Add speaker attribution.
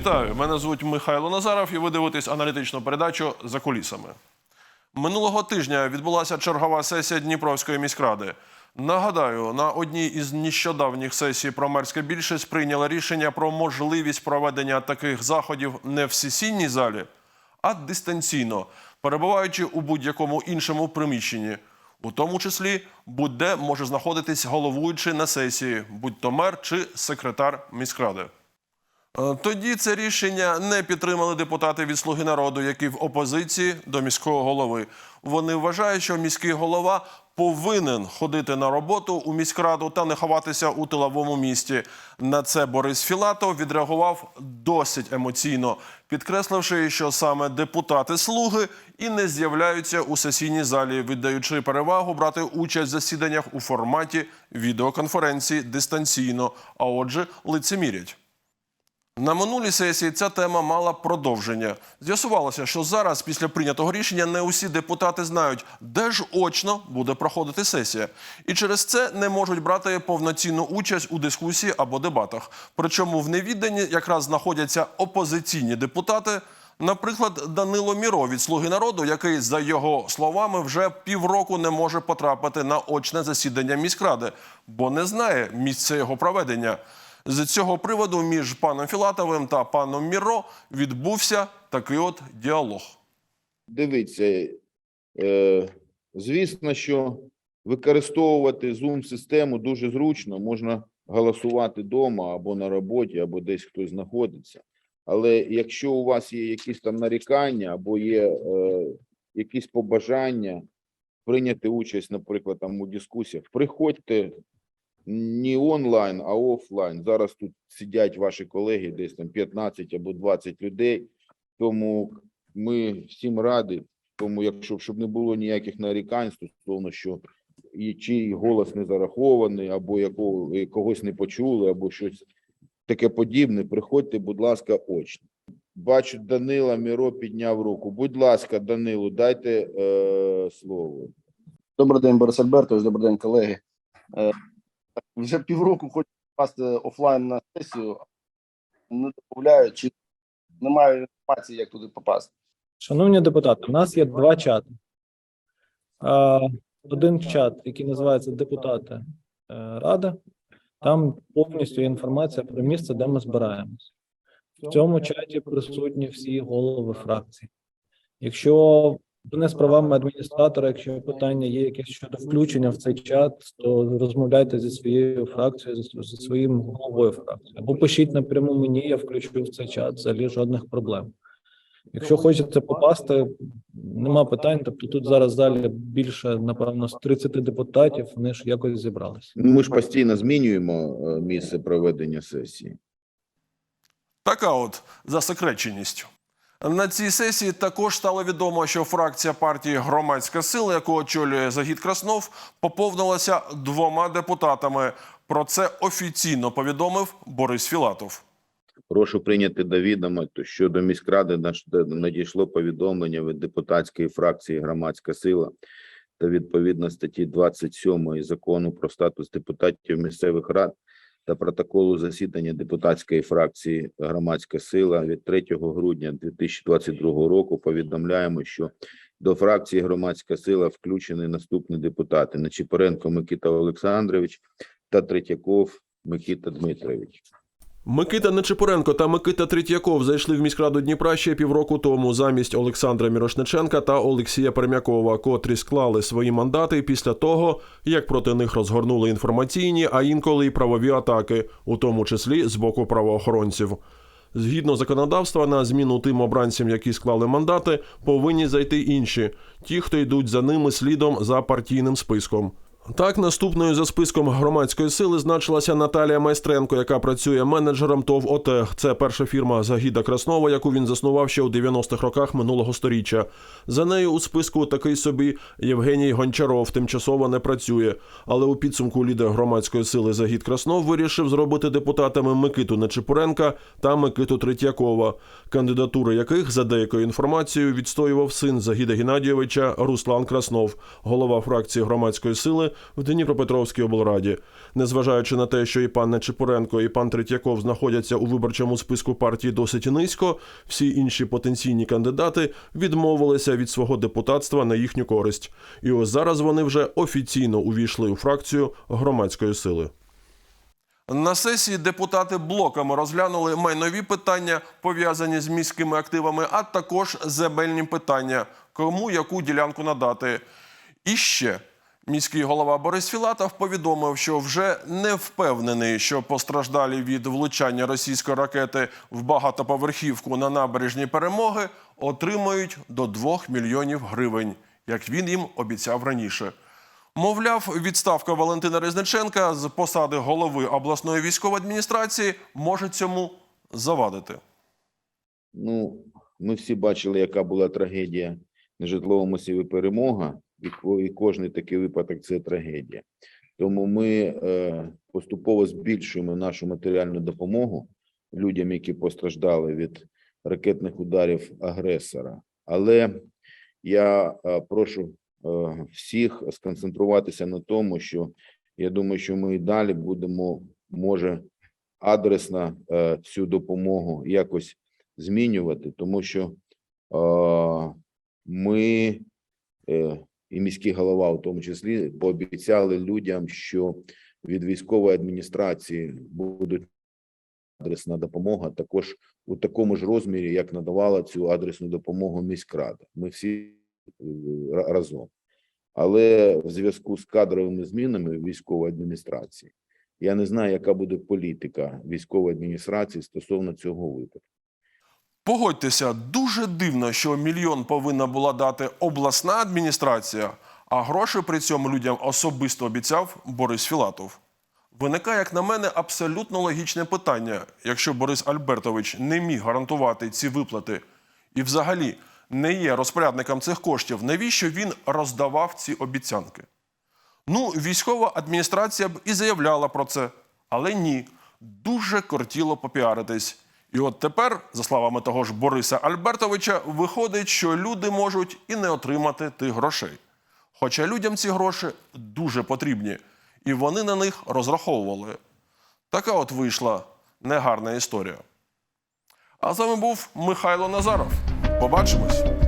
Speaker 1: Вітаю! Мене звуть Михайло Назаров, і ви дивитесь аналітичну передачу за кулісами. Минулого тижня відбулася чергова сесія Дніпровської міськради. Нагадаю, на одній із нещодавніх сесій промерська більшість прийняла рішення про можливість проведення таких заходів не в сесійній залі, а дистанційно, перебуваючи у будь-якому іншому приміщенні. У тому числі будь-де може знаходитись головуючий на сесії, будь то мер чи секретар міськради. Е, Тоді це рішення не підтримали депутати від Слуги народу, які в опозиції до міського голови. Вони вважають, що міський голова повинен ходити на роботу у міськраду та не ховатися у тиловому місті. На це Борис Філатов відреагував досить емоційно, підкресливши, що саме депутати слуги і не з'являються у сесійній залі, віддаючи перевагу брати участь в засіданнях у форматі відеоконференції дистанційно, а отже, лицемірять. На минулій сесії ця тема мала продовження. З'ясувалося, що зараз, після прийнятого рішення, не усі депутати знають, де ж очно буде проходити сесія, і через це не можуть брати повноцінну участь у дискусії або дебатах. Причому в невідданні якраз знаходяться опозиційні депутати. Наприклад, Данило Міро від Слуги народу, який, за його словами, вже півроку не може потрапити на очне засідання міськради, бо не знає місця його проведення. З цього приводу між паном Філатовим та паном Міро відбувся такий от діалог.
Speaker 2: Дивіться, е, звісно, що використовувати Zoom-систему дуже зручно. Можна голосувати вдома або на роботі, або десь хтось знаходиться. Але якщо у вас є якісь там нарікання або є е, якісь побажання прийняти участь, наприклад, там у дискусіях, приходьте не онлайн, а офлайн. Зараз тут сидять ваші колеги, десь там 15 або 20 людей. Тому ми всім раді. Тому, якщо щоб не було ніяких нарікань стосовно, що і чий голос не зарахований, або якого когось не почули, або щось таке подібне, приходьте, будь ласка, очно. Бачу, Данила Міро підняв руку. Будь ласка, Данилу, дайте е, слово.
Speaker 3: Добрий день, Борис Альбертович, добрий день, колеги. Вже півроку хочу попасти офлайн на сесію, не додають, чи немає інформації, як туди попасти.
Speaker 4: Шановні депутати, у нас є два чати. Один чат, який називається Депутати е, Ради. Там повністю інформація про місце, де ми збираємось. В цьому чаті присутні всі голови фракцій. Якщо не з правами адміністратора, якщо питання є якесь щодо включення в цей чат, то розмовляйте зі своєю фракцією, зі, своїм головою фракції. Або пишіть напряму мені, я включу в цей чат, взагалі жодних проблем. Якщо хочеться попасти, нема питань. Тобто тут зараз в залі більше, напевно, з 30 депутатів, вони ж якось зібралися.
Speaker 2: Ну, Ми ж постійно змінюємо е, місце проведення сесії.
Speaker 1: Така от засекреченість. На цій сесії також стало відомо, що фракція партії Громадська сила, яку очолює Загід Краснов, поповнилася двома депутатами. Про це офіційно повідомив Борис Філатов.
Speaker 2: Прошу прийняти до відома, то щодо міськради надійшло повідомлення від депутатської фракції Громадська сила та відповідно статті 27 закону про статус депутатів місцевих рад та протоколу засідання депутатської фракції Громадська сила від 3 грудня 2022 року повідомляємо, що до фракції Громадська сила включені наступні депутати: Нечипоренко Микита Олександрович та Третьяков Микита Дмитрович.
Speaker 1: Микита Нечипоренко та Микита Третьяков зайшли в міськраду Дніпра ще півроку тому замість Олександра Мірошниченка та Олексія Пермякова, котрі склали свої мандати після того, як проти них розгорнули інформаційні, а інколи й правові атаки, у тому числі з боку правоохоронців. Згідно законодавства, на зміну тим обранцям, які склали мандати, повинні зайти інші, ті, хто йдуть за ними слідом за партійним списком. Так, наступною за списком громадської сили значилася Наталія Майстренко, яка працює менеджером ТОВ ОТЕГ. Це перша фірма Загіда Краснова, яку він заснував ще у 90-х роках минулого сторіччя. За нею у списку такий собі Євгеній Гончаров тимчасово не працює. Але у підсумку лідер громадської сили Загід Краснов вирішив зробити депутатами Микиту Нечипуренка та Микиту Третьякова, кандидатури яких за деякою інформацією відстоював син Загіда Геннадійовича Руслан Краснов, голова фракції громадської сили в Дніпропетровській облраді. Незважаючи на те, що і пан Нечипоренко, і пан Третьяков знаходяться у виборчому списку партії досить низько, всі інші потенційні кандидати відмовилися від свого депутатства на їхню користь. І ось зараз вони вже офіційно увійшли у фракцію громадської сили. На сесії депутати блоками розглянули майнові питання, пов'язані з міськими активами, а також земельні питання, кому яку ділянку надати. І ще міський голова Борис Філатов повідомив, що вже не впевнений, що постраждалі від влучання російської ракети в багатоповерхівку на набережні перемоги отримають до 2 мільйонів гривень, як він їм обіцяв раніше. Мовляв, відставка Валентина Резниченка з посади голови обласної військової адміністрації може цьому завадити.
Speaker 2: Ну, ми всі бачили, яка була трагедія на житловому масиві перемога, і, кожний такий випадок це трагедія. Тому ми е, поступово збільшуємо нашу матеріальну допомогу людям, які постраждали від ракетних ударів агресора. Але я е, прошу е, всіх сконцентруватися на тому, що я думаю, що ми і далі будемо, може, адресно цю допомогу якось змінювати, тому що ми і міський голова, в тому числі, пообіцяли людям, що від військової адміністрації будуть адресна допомога, також у такому ж розмірі, як надавала цю адресну допомогу міськрада. Ми всі е, разом. Але в зв'язку з кадровими змінами військової адміністрації я не знаю, яка буде політика військової адміністрації стосовно цього випадку.
Speaker 1: Погодьтеся, дуже дивно, що мільйон повинна була дати обласна адміністрація, а гроші при цьому людям особисто обіцяв Борис Філатов. Виникає, як на мене, абсолютно логічне питання: якщо Борис Альбертович не міг гарантувати ці виплати і взагалі не є розпорядником цих коштів, навіщо він роздавав ці обіцянки? Ну, військова адміністрація б і заявляла про це, але ні, дуже кортіло попіаритись. І от тепер, за словами того ж Бориса Альбертовича, виходить, що люди можуть і не отримати тих грошей. Хоча людям ці гроші дуже потрібні, і вони на них розраховували. Така от вийшла негарна історія. А з вами був Михайло Назаров. Побачимось!